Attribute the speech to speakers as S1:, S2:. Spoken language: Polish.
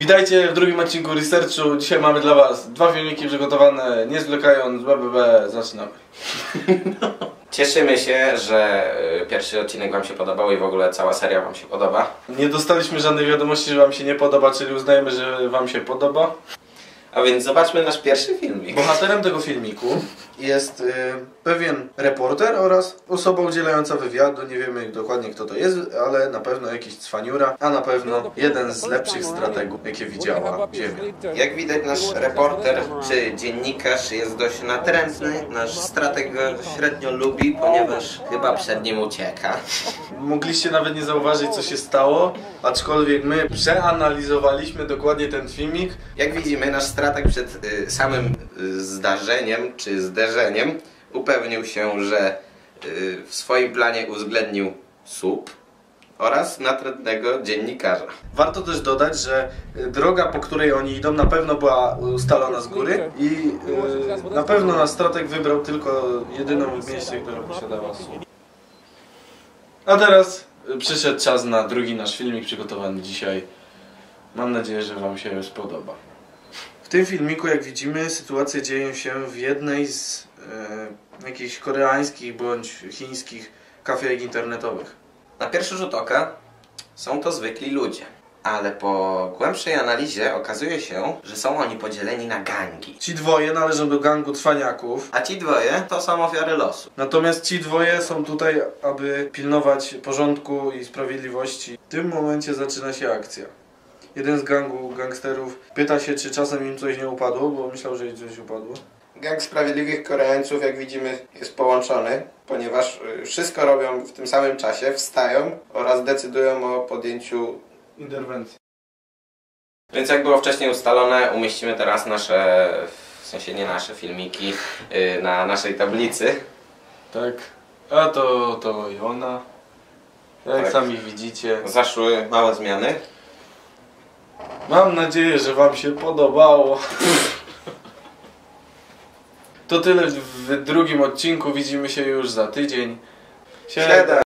S1: Witajcie w drugim odcinku Researchu. Dzisiaj mamy dla was dwa filmiki przygotowane, nie zwlekając, BBB, zaczynamy.
S2: Cieszymy się, że y, pierwszy odcinek Wam się podobał i w ogóle cała seria Wam się podoba.
S1: Nie dostaliśmy żadnej wiadomości, że wam się nie podoba, czyli uznajemy, że wam się podoba.
S2: A więc zobaczmy nasz pierwszy filmik.
S1: Bohaterem tego filmiku jest y, pewien reporter oraz osoba udzielająca wywiadu. Nie wiemy dokładnie kto to jest, ale na pewno jakiś cwaniura, a na pewno jeden z lepszych strategów, jakie widziała Ziemia.
S2: Jak widać nasz reporter czy dziennikarz jest dość natrętny. Nasz strateg go średnio lubi, ponieważ chyba przed nim ucieka.
S1: Mogliście nawet nie zauważyć co się stało, aczkolwiek my przeanalizowaliśmy dokładnie ten filmik.
S2: Jak widzimy, nasz strateg przed y, samym y, zdarzeniem czy zderzeniem upewnił się, że y, w swoim planie uwzględnił słup oraz natrętnego dziennikarza.
S1: Warto też dodać, że y, droga, po której oni idą, na pewno była ustalona z góry i y, na pewno nasz strateg wybrał tylko jedyną w mieście, która posiadała słup. A teraz przyszedł czas na drugi nasz filmik przygotowany dzisiaj. Mam nadzieję, że Wam się spodoba. W tym filmiku, jak widzimy, sytuacje dzieją się w jednej z e, jakichś koreańskich bądź chińskich kafejek internetowych.
S2: Na pierwszy rzut oka są to zwykli ludzie, ale po głębszej analizie okazuje się, że są oni podzieleni na gangi.
S1: Ci dwoje należą do gangu cwaniaków,
S2: A ci dwoje to są ofiary losu.
S1: natomiast ci dwoje są tutaj, aby pilnować porządku i sprawiedliwości. W tym momencie zaczyna się akcja. Jeden z gangu gangsterów pyta się, czy czasem im coś nie upadło, bo myślał, że im coś upadło.
S2: Gang Sprawiedliwych Koreańców, jak widzimy, jest połączony, ponieważ y, wszystko robią w tym samym czasie, wstają oraz decydują o podjęciu
S1: Interwencja.
S2: Więc jak było wcześniej ustalone, umieścimy teraz nasze, w sensie nie nasze filmiki, y, na naszej tablicy.
S1: Tak. A to, to i ona. Jak
S2: Tak.
S1: sami widzicie.
S2: Zaszły małe zmiany.
S1: Mam nadzieję, że Wam się podobało. To tyle w drugim odcinku. Widzimy się już za tydzień.
S2: Siedem.